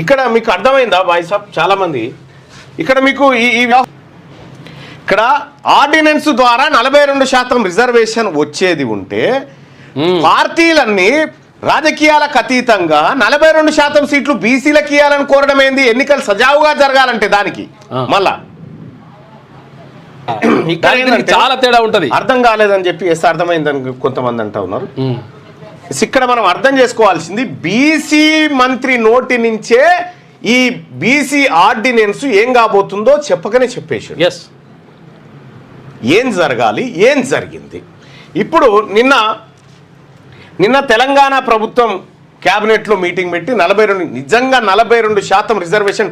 ఇక్కడ మీకు అర్థమైందా బాయ్ సాబ్ చాలా మంది ఇక్కడ మీకు ఈ ఇక్కడ ఆర్డినెన్స్ ద్వారా నలభై రెండు శాతం రిజర్వేషన్ వచ్చేది ఉంటే పార్టీలన్నీ రాజకీయాలకు అతీతంగా నలభై రెండు శాతం సీట్లు బీసీలకు ఇవ్వాలని కోరడం ఏంది? ఎన్నికలు సజావుగా జరగాలంటే దానికి. మళ్ళా. చాలా తేడా ఉంటది. అర్థం కాలేదని చెప్పి ఎస్ అర్థమైందని కొంతమంది అంటా ఉన్నారు. ఇక్కడ మనం అర్థం చేసుకోవాల్సింది బీసీ మంత్రి నోటి నుంచే ఈ బీసీ ఆర్డినెన్స్ ఏం కాబోతుందో చెప్పకనే చెప్పేశాడు. ఎస్ ఏం జరగాలి? ఏం జరిగింది? ఇప్పుడు నిన్న నిన్న తెలంగాణ ప్రభుత్వం క్యాబినెట్లో మీటింగ్ పెట్టి నలభై రెండు నిజంగా నలభై రెండు శాతం రిజర్వేషన్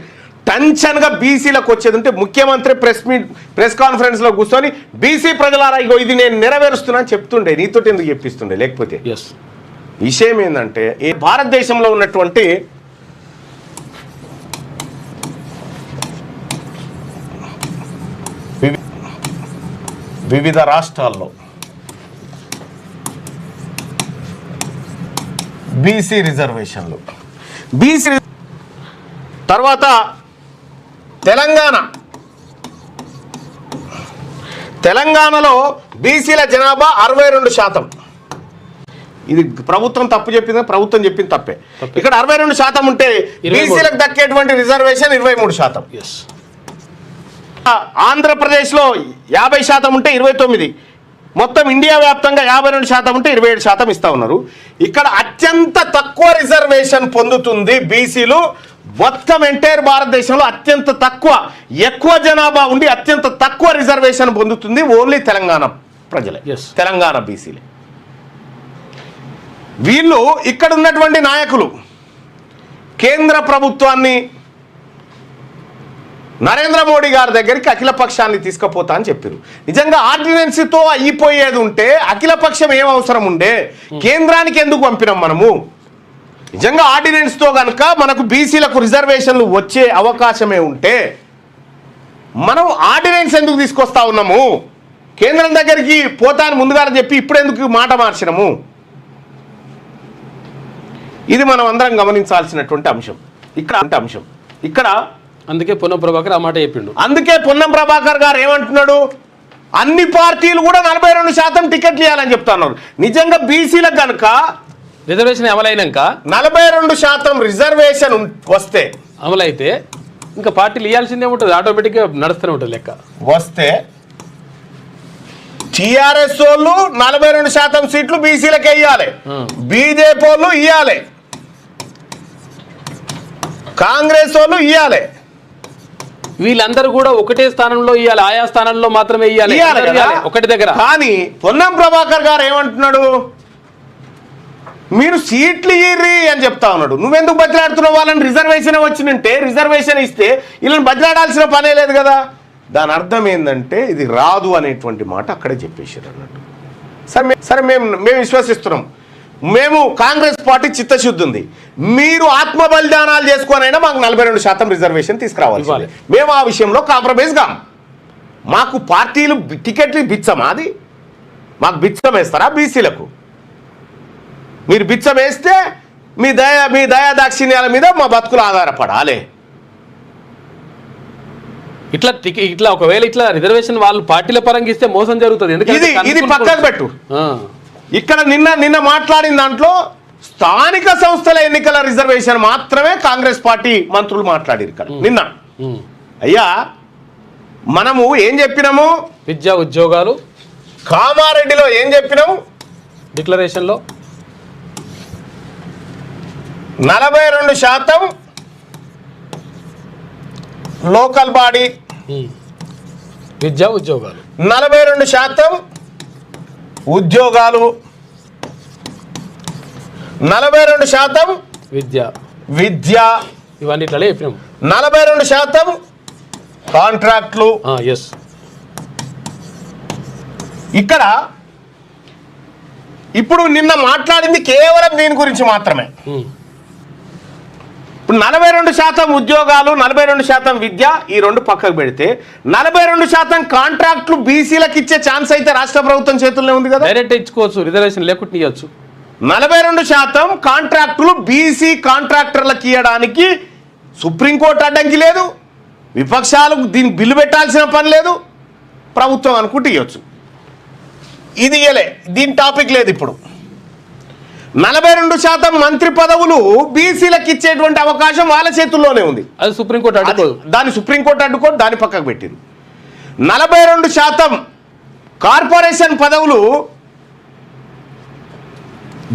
టెన్షన్గా బీసీలకు వచ్చేది ఉంటే ముఖ్యమంత్రి ప్రెస్ మీట్ ప్రెస్ కాన్ఫరెన్స్లో కూర్చొని బీసీ ప్రజలారా ఇగో ఇది నేను నెరవేరుస్తున్నా అని చెప్తుండే. నీతో ఎందుకు చెప్పిస్తుండే? లేకపోతే? ఎస్ విషయం ఏంటంటే ఈ భారతదేశంలో ఉన్నటువంటి వివిధ రాష్ట్రాల్లో బీసీ రిజర్వేషన్లు. బీసీ తర్వాత తెలంగాణ. తెలంగాణలో బీసీల జనాభా అరవై రెండు శాతం. ఇది ప్రభుత్వం తప్పు చెప్పింది? ప్రభుత్వం చెప్పింది తప్పే. ఇక్కడ అరవై రెండు శాతం ఉంటే. బీసీలకు దక్కేటువంటి రిజర్వేషన్ ఇరవై మూడు శాతం. ఆంధ్రప్రదేశ్లో యాభై శాతం ఉంటే ఇరవై తొమ్మిది. మొత్తం ఇండియా వ్యాప్తంగా యాభై రెండు శాతం ఉంటే ఇరవై ఏడు శాతం ఇస్తా ఉన్నారు. ఇక్కడ అత్యంత తక్కువ రిజర్వేషన్ పొందుతుంది బీసీలు. మొత్తం ఎంటైర్ భారతదేశంలో అత్యంత తక్కువ ఎక్కువ జనాభా ఉండి అత్యంత తక్కువ రిజర్వేషన్ పొందుతుంది ఓన్లీ తెలంగాణ ప్రజలే. తెలంగాణ బీసీలే. వీళ్ళు ఇక్కడ ఉన్నటువంటి నాయకులు కేంద్ర ప్రభుత్వాన్ని నరేంద్ర మోడీ గారి దగ్గరికి అఖిలపక్షాన్ని తీసుకుపోతా అని చెప్పారు నిజంగా ఆర్డినెన్స్తో అయిపోయేది ఉంటే అఖిలపక్షం ఏం అవసరం ఉండే? కేంద్రానికి ఎందుకు పంపినాం మనము? నిజంగా ఆర్డినెన్స్తో కనుక మనకు బీసీలకు రిజర్వేషన్లు వచ్చే అవకాశమే ఉంటే మనం ఆర్డినెన్స్ ఎందుకు తీసుకొస్తా ఉన్నాము? కేంద్రం దగ్గరికి పోతా అని చెప్పి ఇప్పుడు ఎందుకు మాట మార్చినము? ఇది మనం అందరం గమనించాల్సినటువంటి అంశం. ఇక్కడ అంటే అంశం. ఇక్కడ అందుకే పొన్నం ప్రభాకర్ ఆ మాట చెప్పిండు. అందుకే పొన్నం ప్రభాకర్ గారు ఏమంటున్నాడు? అన్ని పార్టీలు కూడా నలభై రెండు శాతం టికెట్లు ఇవ్వాలని చెప్తున్నారు. నిజంగా బీసీలకు కనుక రిజర్వేషన్ అమలైనాక నలభై రెండు శాతం రిజర్వేషన్ వస్తే అమలైతే ఇంకా పార్టీలు ఇవ్వాల్సిందే ఉంటుంది. ఆటోమేటిక్గా నడుస్తూనే ఉంటుంది లెక్క. వస్తే టిఆర్ఎస్ వాళ్ళు నలభై రెండు శాతం సీట్లు బీసీలకు ఇవ్వాలి Hmm. బీజేపీ వాళ్ళు ఇవ్వాలి కాంగ్రెస్ వాళ్ళు ఇవ్వాలి వీళ్ళందరూ కూడా ఒకటే స్థానంలో ఇవ్వాలి ఆయా స్థానంలో మాత్రమే ఇవ్వాలి. ఒకటి దగ్గర. కానీ పొన్నం ప్రభాకర్ గారు ఏమంటున్నాడు? మీరు సీట్లు ఇయ్యి అని చెప్తా ఉన్నాడు. నువ్వెందుకు బతిలాడుతున్నావు? వాళ్ళని రిజర్వేషన్ వచ్చినంటే రిజర్వేషన్ ఇస్తే వీళ్ళని బతిలాడాల్సిన పనే లేదు కదా. దాని అర్థం ఏంటంటే ఇది రాదు అనేటువంటి మాట అక్కడే చెప్పేశారు అన్నట్టు. సరే సరే మేము మేము విశ్వసిస్తున్నాం. మేము కాంగ్రెస్ పార్టీ చిత్తశుద్ధి ఉంది మీరు ఆత్మ బలిదానాలు చేసుకొనైనా మాకు నలభై రెండు శాతం రిజర్వేషన్ తీసుకురావాలి. మేము ఆ విషయంలో కాంప్రమైజ్ కాం. మాకు పార్టీలు టికెట్లు బిచ్చమా అది? మాకు బిచ్చం వేస్తారా బీసీలకు? మీరు బిచ్చం వేస్తే మీ దయ మీ దయా దాక్షిణ్యాల మీద మా బతుకులు ఆధారపడాలి. ఇట్లా ఇట్లా ఒకవేళ ఇట్లా రిజర్వేషన్ వాళ్ళు పార్టీల పరంగా ఇస్తే మోసం జరుగుతుంది. ఎందుకంటే ఇది ఇది పక్కకు పెట్టు. ఇక్కడ నిన్న నిన్న మాట్లాడిన దాంట్లో స్థానిక సంస్థల ఎన్నికల రిజర్వేషన్ మాత్రమే కాంగ్రెస్ పార్టీ మంత్రులు మాట్లాడారు ఇక్కడ. నిన్న. అయ్యా మనము ఏం చెప్పినాము? విద్యా ఉద్యోగాలు. కామారెడ్డిలో ఏం చెప్పినాము? డిక్లరేషన్లో. నలభై రెండు శాతం లోకల్ బాడీ. విద్యా ఉద్యోగాలు. నలభై రెండు శాతం ఉద్యోగాలు. నలభై రెండు శాతం విద్య. విద్య. ఇవన్నీ ఇట్లా చెప్పినాం. నలభై రెండు శాతం కాంట్రాక్ట్లు. ఎస్ ఇక్కడ ఇప్పుడు నిన్న మాట్లాడింది కేవలం దీని గురించి మాత్రమే. ఇప్పుడు నలభై రెండు శాతం ఉద్యోగాలు నలభై రెండు శాతం విద్య ఈ రెండు పక్కకు పెడితే నలభై రెండు శాతం కాంట్రాక్ట్లు బీసీలకు ఇచ్చే ఛాన్స్ అయితే రాష్ట్ర ప్రభుత్వం చేతుల్లో ఉంది కదా? డైరెక్ట్ ఇచ్చుకోవచ్చు రిజర్వేషన్ లేకుండా ఇవ్వచ్చు నలభై రెండు శాతం కాంట్రాక్టులు బీసీ కాంట్రాక్టర్లకు ఇవ్వడానికి సుప్రీంకోర్టు అడ్డంకి లేదు. విపక్షాలకు దీనికి బిల్లు పెట్టాల్సిన పని లేదు. ప్రభుత్వం అనుకుంటే ఇవ్వచ్చు ఇది ఇయ్యలే. దీని టాపిక్ లేదు ఇప్పుడు. నలభై రెండు శాతం మంత్రి పదవులు బీసీలకు ఇచ్చేటువంటి అవకాశం వాళ్ళ చేతుల్లోనే ఉంది. అది సుప్రీంకోర్టు అడ్డుకోదు. దాన్ని సుప్రీంకోర్టు అడ్డుకొని దాని పక్కకు పెట్టింది. నలభై రెండు శాతం కార్పొరేషన్ పదవులు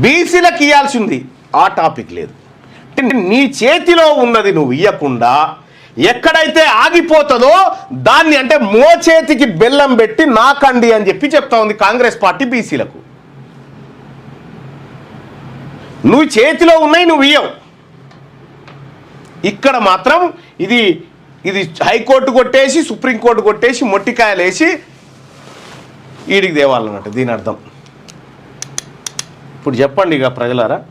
బీసీలకు ఇవ్వాల్సింది ఆ టాపిక్ లేదు. నీ చేతిలో ఉన్నది నువ్వు ఇవ్వకుండా ఎక్కడైతే ఆగిపోతుందో దాన్ని అంటే మో చేతికి బెల్లం పెట్టి నాకండి అని చెప్పి చెప్తా ఉంది కాంగ్రెస్ పార్టీ బీసీలకు. నువ్వు చేతిలో ఉన్నాయి నువ్వు ఇయ్యవు. ఇక్కడ మాత్రం ఇది ఇది హైకోర్టు కొట్టేసి సుప్రీంకోర్టు కొట్టేసి మొట్టికాయలేసి ఈడికి దేవాలన్నట్టు దీని అర్థం. ఇప్పుడు చెప్పండి ఇక ప్రజలారా.